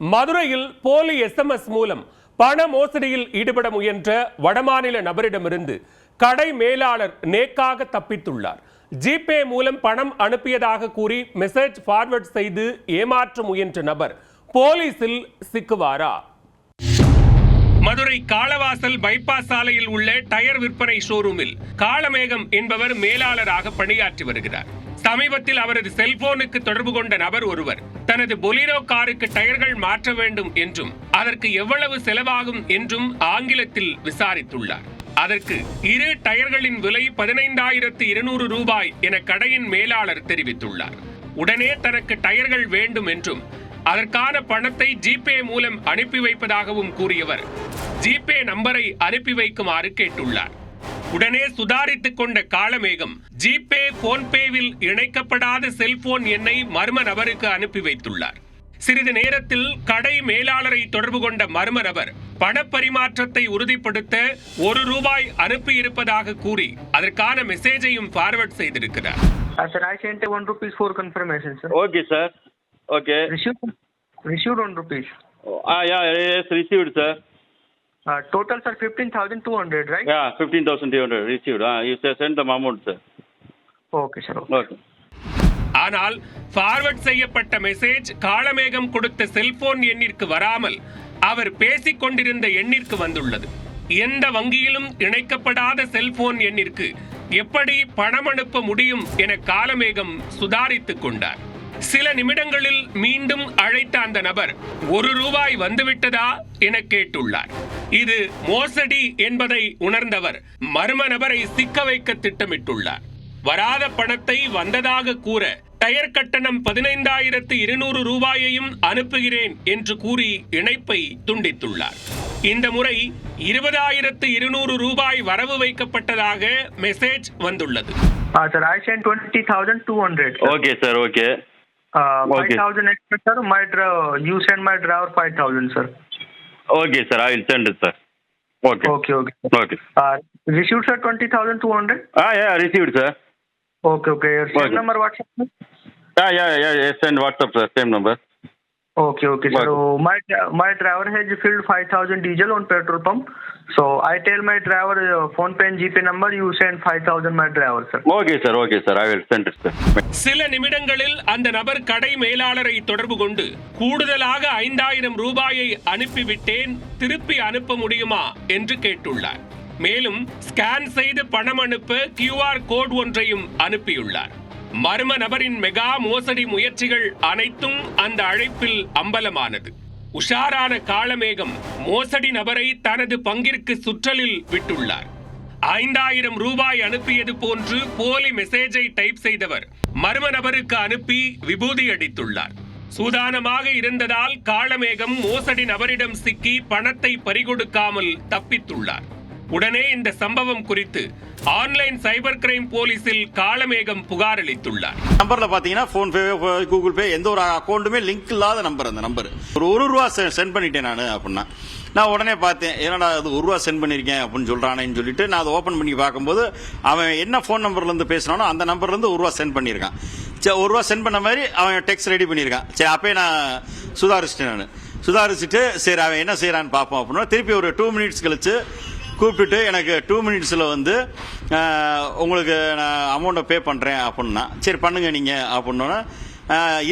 மதுரையில் போலி எஸ்எம்எஸ் மூலம் பண மோசடியில் ஈடுபட முயன்ற வடமாநில நபரிடமிருந்து கடை மேலாளர் நேக்காக தப்பித்துள்ளார். ஜிபே மூலம் பணம் அனுப்பியதாக கூறி மெசேஜ் ஃபார்வர்ட் செய்து ஏமாற்ற முயன்ற நபர் போலீசில் சிக்குவாரா? மதுரை காளவாசல் பைபாஸ் சாலையில் உள்ள டயர் விற்பனை ஷோரூமில் காளமேகம் என்பவர் மேலாளராக பணியாற்றி வருகிறார். சமீபத்தில் அவரது செல்போனுக்கு தொடர்பு கொண்ட நபர் ஒருவர் தனது பொலிரோ காருக்கு டயர்கள் மாற்ற வேண்டும் என்றும் அதற்கு எவ்வளவு செலவாகும் என்றும் ஆங்கிலத்தில் விசாரித்துள்ளார். அதற்கு இரு டயர்களின் விலை பதினைந்தாயிரத்து இருநூறு ரூபாய் என கடையின் மேலாளர் தெரிவித்துள்ளார். உடனே தனக்கு டயர்கள் வேண்டும் என்றும் அதற்கான பணத்தை ஜிபே மூலம் அனுப்பி வைப்பதாகவும் கூறியவர். ஜிபே நம்பரை அனுப்பி வைக்குமாறு கேட்டுள்ளார். உடனே சுதாரித்துக் கொண்ட காளமேகம் ஜிபே போன்பேவில் இணைக்கப்படாத செல்போன் எண்ணை மர்ம நபருக்கு அனுப்பி வைத்துள்ளார் சிறிது நேரத்தில் கடை மேலாளரை தொடர்பு கொண்ட மர்ம நபர் பணப்பரிமாற்றத்தை உறுதிப்படுத்த ஒரு ரூபாய் அனுப்பியிருப்பதாக கூறி அதற்கான மெசேஜையும் ஃபார்வர்ட் செய்திருக்கிறார் a one rupees for confirmation, sir. Okay, sir. Okay. Received, received one rupees. Ah, yeah, yes, received, sir. Uh, total, sir, fifteen thousand two hundred, right? Yeah, 15,200 received. Ah, you send the amount, sir. Okay, sir. Okay. Okay. ஆனால் forward செய்யப்பட்ட message Kalamegam கொடுத்த cellphone எண்ணிற்கு வராமல் அவர் பேசிக் கொண்டிருந்த எண்ணிற்கு வந்துள்ளது எந்த வங்கியிலும் இணைக்கப்படாத செல்போன் எண்ணிற்கு எப்படி பணம் அனுப்ப முடியும் என காலமேகம் சுதாரித்துக் கொண்டார் சில நிமிடங்களில் மீண்டும் அழைத்த அந்த நபர் ஒரு ரூபாய் வந்துவிட்டதா? என கேட்டுள்ளார். இது மோசடி என்பதை உணர்ந்தவர் மர்ம நபரை சிக்க வைக்க திட்டமிட்டுள்ளார். வராத பணத்தை வந்ததாக கூற டயர் கட்டணம் பதினைந்தாயிரத்து இருநூறு ரூபாயையும் அனுப்புகிறேன் என்று கூறி இணைப்பை துண்டித்துள்ளார். இந்த முறை இருபதாயிரத்து இருநூறு ரூபாய் வரவு வைக்கப்பட்டதாக மெசேஜ் வந்துள்ளது. Okay sir okay. 5,000 extra, sir. My driver, you send my driver 5,000, sir. Okay, sir. I will send it, sir. Okay. Okay, okay. Okay. Uh, received, sir, 20,200? Ah, yeah, received, sir. Okay, okay. Your okay. number, WhatsApp, sir? Ah, yeah, yeah, yeah. Send WhatsApp, sir. Same number. Okay, okay. So Okay. my dri- my driver has filled five thousand diesel on petrol pump. So I tell my driver uh, phone pay and GPay number. You send five thousand my driver, sir. Okay, sir, okay, sir, I will send it, sir. சில நிமிடங்களில் அந்த நபர் கடை மேலாளரை தொடர்பு கொண்டு கூடுதலாக ஐந்தாயிரம் ரூபாயை அனுப்பிவிட்டேன் திருப்பி அனுப்ப முடியுமா என்று கேட்டுள்ளார் மேலும் ஸ்கேன் செய்து பணம் அனுப்ப கியூஆர் கோட் ஒன்றையும் அனுப்பியுள்ளார் மர்ம நபரின் மெகா மோசடி முயற்சிகள் அனைத்தும் அந்த அழைப்பில் அம்பலமானது. உஷாரான காளமேகம் மோசடி நபரை தனது பங்கிற்கு சுற்றலில் விட்டுள்ளார். ஐந்தாயிரம் ரூபாய் அனுப்பியது போன்று போலி மெசேஜை டைப் செய்தவர் மர்ம நபருக்கு அனுப்பி விபூதி அடித்துள்ளார். சூதானமாக இருந்ததால் காளமேகம் மோசடி நபரிடம் சிக்கி பணத்தை பறிகொடுக்காமல் தப்பித்துள்ளார். உடனே இந்த சம்பவம் குறித்து ஆன்லைன் சைபர் கிரைம் போலீசில் காலமேகம் புகார் அளித்துள்ளார். நம்பர்ல பாத்தீங்கன்னா போன் பே கூகுள் பே எந்த ஒரு அக்கௌண்ட்டுமே லிங்க் இல்லாத நம்பர் அந்த நம்பர் ஒரு ஒரு ரூபா சென்ட் பண்ணிட்டேன் நான் அப்படின்னா. நான் உடனே பார்த்தேன் என்னடா அது ஒரு ரூபா சென்ட் பண்ணியிருக்கேன் அப்படின்னு சொல்கிறானேன்னு சொல்லிட்டு நான் அதை ஓப்பன் பண்ணி பார்க்கும்போது அவன் என்ன ஃபோன் நம்பர்லேருந்து பேசுகிறானோ அந்த நம்பர்லேருந்து ஒரு ரூபா சென்ட் பண்ணியிருக்கான். சரி ஒரு ரூபா சென்ட் பண்ண மாதிரி அவன் டெக்ஸ்ட் ரெடி பண்ணியிருக்கான். சரி அப்பயே நான் சுதாரிச்சிட்டேன் நான். சுதாரிச்சுட்டு சரி அவன் என்ன செய்கிறான்னு பார்ப்போம் அப்படின்னா திருப்பி ஒரு டூ மினிட்ஸ் கழிச்சு கூப்பிட்டுட்டு எனக்கு டூ மினிட்ஸில் வந்து உங்களுக்கு நான் அமௌண்ட்டை பே பண்ணுறேன் அப்படின்னா சரி பண்ணுங்க நீங்கள் அப்படின்னோன்னா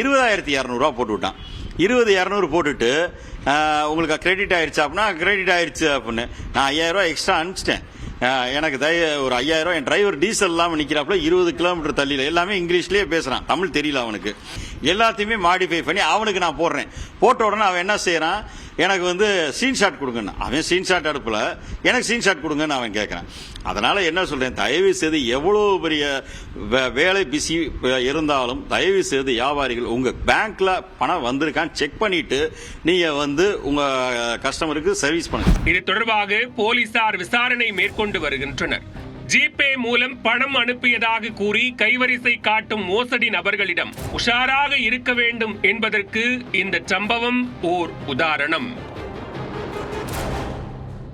இருபதாயிரத்தி இரநூறுவா போட்டு விட்டான் இருபது இரநூறு போட்டுட்டு உங்களுக்கு கிரெடிட் ஆயிடுச்சு அப்படின்னா கிரெடிட் ஆயிடுச்சு அப்படின்னு. நான் ஐயாயிரரூவா எக்ஸ்ட்ரா அனுப்பிச்சிட்டேன். எனக்கு தய ஒரு ஐயாயிரம் என் டிரைவர் டீசல் இல்லாமல் நிற்கிறாப்புல இருபது கிலோமீட்டர் தள்ளியில் எல்லாமே இங்கிலீஷ்லேயே பேசுகிறான் தமிழ் தெரியல அவனுக்கு. எல்லாத்தையுமே மாடிஃபை பண்ணி அவனுக்கு நான் போடுறேன். போட்ட உடனே அவன் என்ன செய்கிறான் எனக்கு வந்து சீன் ஷாட் கொடுங்கன்னு. அவன் சீன் ஷாட் அடுப்புல எனக்கு சீன் ஷாட் கொடுங்கன்னு அவன் கேட்குறான் அதனால் என்ன சொல்கிறேன் தயவு செய்து எவ்வளோ பெரிய வே- வேலை பிஸி இருந்தாலும் தயவு செய்து வியாபாரிகள் உங்கள் பேங்க்கில் பணம் வந்திருக்கான்னு செக் பண்ணிட்டு நீங்கள் வந்து உங்கள் கஸ்டமருக்கு சர்வீஸ் பண்ணுங்க. இது தொடர்பாக போலீசார் விசாரணை மேற்கொண்டு வருகின்றனர். ஜிபே மூலம் பணம் அனுப்பியதாக கூறி கைவரிசை காட்டும் மோசடி நபர்களிடம் உஷாராக இருக்க வேண்டும் என்பதற்கு இந்த சம்பவம் ஓர் உதாரணம்.